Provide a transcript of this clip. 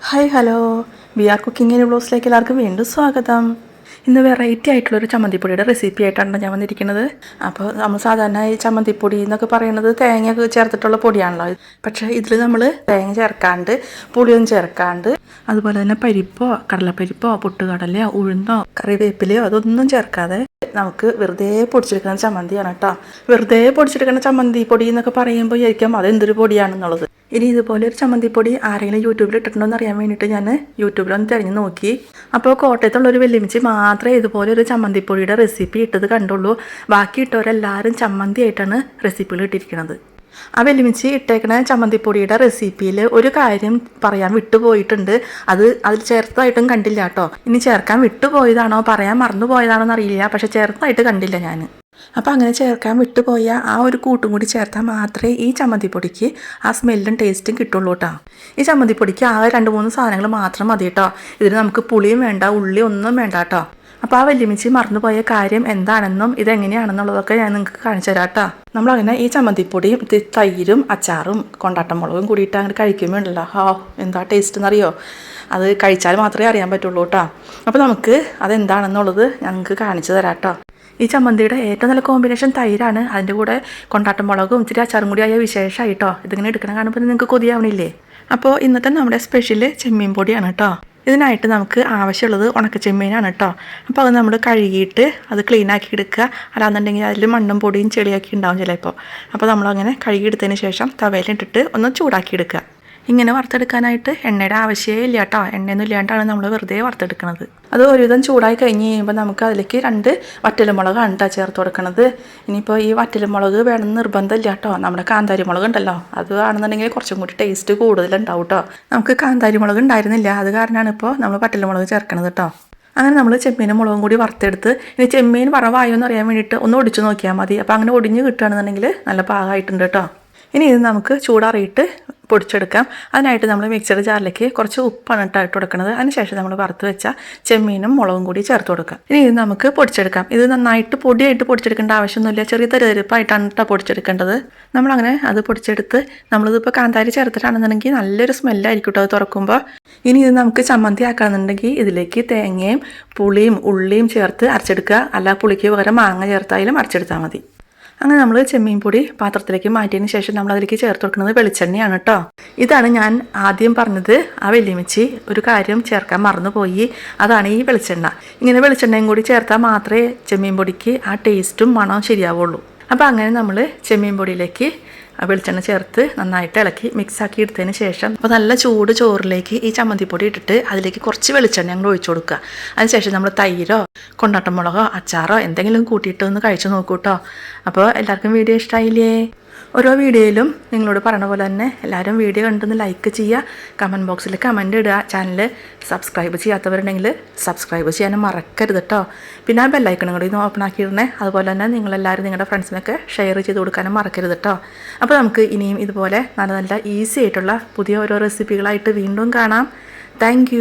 Hi hello B R cooking in ബ്ലോസിലേക്ക് എല്ലാവർക്കും വീണ്ടും സ്വാഗതം. ഇന്ന് വെറൈറ്റി ആയിട്ടുള്ളൊരു ചമ്മന്തിപ്പൊടിയുടെ റെസിപ്പി ആയിട്ടാണ് ഞാൻ വന്നിരിക്കുന്നത്. അപ്പോൾ നമ്മൾ സാധാരണ ഈ ചമ്മന്തിപ്പൊടി എന്നൊക്കെ പറയുന്നത് തേങ്ങ ചേർത്തിട്ടുള്ള പൊടിയാണല്ലോ. പക്ഷേ ഇതിൽ നമ്മൾ തേങ്ങ ചേർക്കാണ്ട് പുളിയൊന്നും ചേർക്കാണ്ട് അതുപോലെ തന്നെ പരിപ്പോ കടലപ്പരിപ്പോ പൊട്ടുകടലയോ ഉഴുന്നോ കറിവേപ്പിലയോ അതൊന്നും ചേർക്കാതെ നമുക്ക് വെറുതെ പൊടിച്ചെടുക്കുന്ന ചമ്മന്തിയാണ് കേട്ടോ. വെറുതെ പൊടിച്ചെടുക്കുന്ന ചമ്മന്തി പൊടി എന്നൊക്കെ പറയുമ്പോൾ വിചാരിക്കാം അതെന്തൊരു പൊടിയാണെന്നുള്ളത്. ഇനി ഇതുപോലെ ഒരു ചമ്മന്തിപ്പൊടി ആരെങ്കിലും യൂട്യൂബിൽ ഇട്ടിട്ടുണ്ടോ എന്ന് അറിയാൻ വേണ്ടിയിട്ട് ഞാൻ യൂട്യൂബിലൊന്ന് തിരഞ്ഞു നോക്കി. അപ്പോൾ കോട്ടയത്തുള്ള ഒരു വെല്ലുമിച്ച് മാത്രമേ ഇതുപോലെ ഒരു ചമ്മന്തിപ്പൊടിയുടെ റെസിപ്പി ഇട്ടത് കണ്ടുള്ളൂ. ബാക്കി ഇട്ടവരെല്ലാവരും ചമ്മന്തി ആയിട്ടാണ് റെസിപ്പികൾ ഇട്ടിരിക്കുന്നത്. ആ വെല്ലുമിച്ച് ഇട്ടേക്കണ ചമ്മന്തിപ്പൊടിയുടെ റെസിപ്പിയിൽ ഒരു കാര്യം പറയാൻ വിട്ടുപോയിട്ടുണ്ട്. അത് അതിൽ ചേർത്തതായിട്ടും കണ്ടില്ല കേട്ടോ. ഇനി ചേർക്കാൻ വിട്ടുപോയതാണോ? പറയാൻ മറന്നുപോയതാണോ എന്നറിയില്ല പക്ഷെ ചേർത്തതായിട്ട് കണ്ടില്ല ഞാൻ അപ്പോൾ അങ്ങനെ ചേർക്കാൻ വിട്ടുപോയ ആ ഒരു കൂട്ടും കൂടി ചേർത്താൽ മാത്രമേ ഈ ചമ്മന്തിപ്പൊടിക്ക് ആ സ്മെല്ലും ടേസ്റ്റും കിട്ടുള്ളൂ കേട്ടോ. ഈ ചമ്മന്തിപ്പൊടിക്ക് ആ രണ്ട് മൂന്ന് സാധനങ്ങൾ മാത്രം മതി കേട്ടോ. ഇതിന് നമുക്ക് പുളിയും വേണ്ട ഉള്ളി ഒന്നും വേണ്ട കേട്ടോ. അപ്പോൾ ആ വല്യമിച്ച് മറന്നുപോയ കാര്യം എന്താണെന്നും ഇതെങ്ങനെയാണെന്നുള്ളതൊക്കെ ഞാൻ നിങ്ങൾക്ക് കാണിച്ചു തരാം കേട്ടോ നമ്മളങ്ങനെ ഈ ചമ്മന്തിപ്പൊടിയും തൈരും അച്ചാറും കൊണ്ടാട്ടം മുളകും കൂടിയിട്ട് അങ്ങനെ കഴിക്കുമ്പോണ്ടല്ലോ ഹാ എന്താ ടേസ്റ്റ് എന്നറിയോ? അത് കഴിച്ചാൽ മാത്രമേ അറിയാൻ പറ്റുള്ളൂ കേട്ടോ അപ്പോൾ നമുക്ക് അതെന്താണെന്നുള്ളത് ഞാൻ നിങ്ങൾക്ക് കാണിച്ചു തരാം കേട്ടോ ഈ ചമ്മന്തിയുടെ ഏറ്റവും നല്ല കോമ്പിനേഷൻ തൈരാണ്. അതിന്റെ കൂടെ കൊണ്ടാട്ടം മുളകും ഇച്ചിരി അച്ചാറും കൂടി ആയ വിശേഷമായിട്ടോ ഇതിങ്ങനെ എടുക്കണം കാണുമ്പോൾ നിങ്ങൾക്ക് കൊതിയാവണില്ലേ? അപ്പോൾ ഇന്നത്തെ നമ്മുടെ സ്പെഷ്യൽ ചെമ്മീൻ പൊടിയാണ് കേട്ടോ ഇതിനായിട്ട് നമുക്ക് ആവശ്യമുള്ളത് ഉണക്കച്ചെമ്മീനാണ് കേട്ടോ അപ്പോൾ അത് നമ്മൾ കഴുകിയിട്ട് അത് ക്ലീൻ ആക്കി എടുക്കുക. അല്ലാന്നുണ്ടെങ്കിൽ അതിൽ മണ്ണും പൊടിയും ചെളിയാക്കി ഉണ്ടാവും ചിലപ്പോൾ അപ്പോൾ നമ്മളങ്ങനെ കഴുകിയെടുത്തതിന് ശേഷം തവയിലിട്ടിട്ട് ഒന്ന് ചൂടാക്കി എടുക്കുക. ഇങ്ങനെ വറുത്തെടുക്കാനായിട്ട് എണ്ണയുടെ ആവശ്യമേ ഇല്ല കേട്ടോ എണ്ണയൊന്നും ഇല്ലാണ്ടാണ് നമ്മൾ വെറുതെ വറുത്തെടുക്കുന്നത് അത് ഒരുവിധം ചൂടായി കഴിഞ്ഞ് കഴിയുമ്പോൾ നമുക്ക് അതിലേക്ക് രണ്ട് വറ്റലുമുളകാണ് കേട്ടോ ചേർത്ത് കൊടുക്കണത്. ഇനിയിപ്പോൾ ഈ വറ്റലുമുളക് വേണമെന്ന് നിർബന്ധമില്ല കേട്ടോ നമ്മുടെ കാന്താരിമുളക് ഉണ്ടല്ലോ അത് ആണെന്നുണ്ടെങ്കിൽ കുറച്ചും കൂടി ടേസ്റ്റ് കൂടുതലുണ്ടാവും കേട്ടോ നമുക്ക് കാന്താരിമുളക് ഉണ്ടായിരുന്നില്ല. അത് കാരണമാണ് ഇപ്പോൾ നമ്മൾ വറ്റലുമുളക് ചേർക്കണത് കേട്ടോ അങ്ങനെ നമ്മൾ ചെമ്മീനും മുളകും കൂടി വറുത്തെടുത്ത് ഇനി ചെമ്മീൻ പറവായോ എന്ന് അറിയാൻ വേണ്ടിയിട്ട് ഒന്ന് ഒടിച്ചു നോക്കിയാൽ മതി. അപ്പോൾ അങ്ങനെ ഒടിഞ്ഞ് കിട്ടുകയാണെന്നുണ്ടെങ്കിൽ നല്ല പാകമായിട്ടുണ്ട് കേട്ടോ ഇനി ഇത് നമുക്ക് ചൂടാറിയിട്ട് പൊടിച്ചെടുക്കാം. അതിനായിട്ട് നമ്മൾ മിക്സർ ജാറിലേക്ക് കുറച്ച് ഉപ്പാണ് ഇട്ട് കൊടുക്കുന്നത്. അതിനുശേഷം നമ്മൾ വറുത്ത് വെച്ച ചെമ്മീനും മുളകും കൂടി ചേർത്ത് കൊടുക്കാം. ഇനി ഇത് നമുക്ക് പൊടിച്ചെടുക്കാം. ഇത് നന്നായിട്ട് പൊടിയായിട്ട് പൊടിച്ചെടുക്കേണ്ട ആവശ്യമൊന്നുമില്ല. ചെറിയ തെരുതെരുപ്പായിട്ടാണ് കേട്ടോ പൊടിച്ചെടുക്കേണ്ടത്. നമ്മളങ്ങനെ അത് പൊടിച്ചെടുത്ത് നമ്മളിതിപ്പോൾ കാന്താരി ചേർത്തിട്ടാണെന്നുണ്ടെങ്കിൽ നല്ലൊരു സ്മെല്ലായിരിക്കും കേട്ടോ അത് തുറക്കുമ്പോൾ ഇനി ഇത് നമുക്ക് ചമ്മന്തി ആക്കാന്നുണ്ടെങ്കിൽ ഇതിലേക്ക് തേങ്ങയും പുളിയും ഉള്ളിയും ചേർത്ത് അരച്ചെടുക്കുക. അല്ല പുളിക്ക് പകരം മാങ്ങ ചേർത്തായാലും അരച്ചെടുത്താൽ മതി. അങ്ങനെ നമ്മൾ ചെമ്മീൻ പൊടി പാത്രത്തിലേക്ക് മാറ്റിയതിന് ശേഷം നമ്മൾ അതിലേക്ക് ചേർത്ത് കൊടുക്കുന്നത് വെളിച്ചെണ്ണയാണ് കേട്ടോ ഇതാണ് ഞാൻ ആദ്യം പറഞ്ഞത് ആ വെല്ലുമിച്ചി ഒരു കാര്യം ചേർക്കാൻ മറന്നുപോയി. അതാണ് ഈ വെളിച്ചെണ്ണ. ഇങ്ങനെ വെളിച്ചെണ്ണയും കൂടി ചേർത്താൽ മാത്രമേ ചെമ്മീൻ പൊടിക്ക് ആ ടേസ്റ്റും മണവും ശരിയാവുള്ളൂ. അപ്പോൾ അങ്ങനെ നമ്മൾ ചെമ്മീൻ പൊടിയിലേക്ക് വെളിച്ചെണ്ണ ചേർത്ത് നന്നായിട്ട് ഇളക്കി മിക്സ് ആക്കി എടുത്തതിന് ശേഷം അപ്പോൾ നല്ല ചൂട് ചോറിലേക്ക് ഈ ചമ്മന്തിപ്പൊടി ഇട്ടിട്ട് അതിലേക്ക് കുറച്ച് വെളിച്ചെണ്ണ ഞങ്ങൾ ഒഴിച്ചു കൊടുക്കുക. അതിനുശേഷം നമ്മൾ തൈരോ കൊണ്ടാട്ടം മുളകോ അച്ചാറോ എന്തെങ്കിലും കൂട്ടിയിട്ട് ഒന്ന് കഴിച്ചു നോക്കൂ കേട്ടോ അപ്പോൾ എല്ലാവർക്കും വീഡിയോ ഇഷ്ടമായില്ലേ ഓരോ വീഡിയോയിലും നിങ്ങളോട് പറഞ്ഞ പോലെ തന്നെ എല്ലാവരും വീഡിയോ കണ്ടൊന്ന് ലൈക്ക് ചെയ്യുക. കമന്റ് ബോക്സിൽ കമന്റ് ഇടുക. ചാനൽ സബ്സ്ക്രൈബ് ചെയ്യാത്തവരുണ്ടെങ്കിൽ സബ്സ്ക്രൈബ് ചെയ്യാനും മറക്കരുത് കേട്ടോ പിന്നെ ആ ബെല്ലൈക്കണും കൂടി ഒന്ന് ഓപ്പൺ ആക്കിയിരുന്നേ അതുപോലെ തന്നെ നിങ്ങളെല്ലാവരും നിങ്ങളുടെ ഫ്രണ്ട്സിനൊക്കെ ഷെയർ ചെയ്ത് കൊടുക്കാനും മറക്കരുത് കേട്ടോ അപ്പോൾ നമുക്ക് ഇനിയും ഇതുപോലെ നല്ല നല്ല ഈസി ആയിട്ടുള്ള പുതിയ ഓരോ റെസിപ്പികളായിട്ട് വീണ്ടും കാണാം. താങ്ക്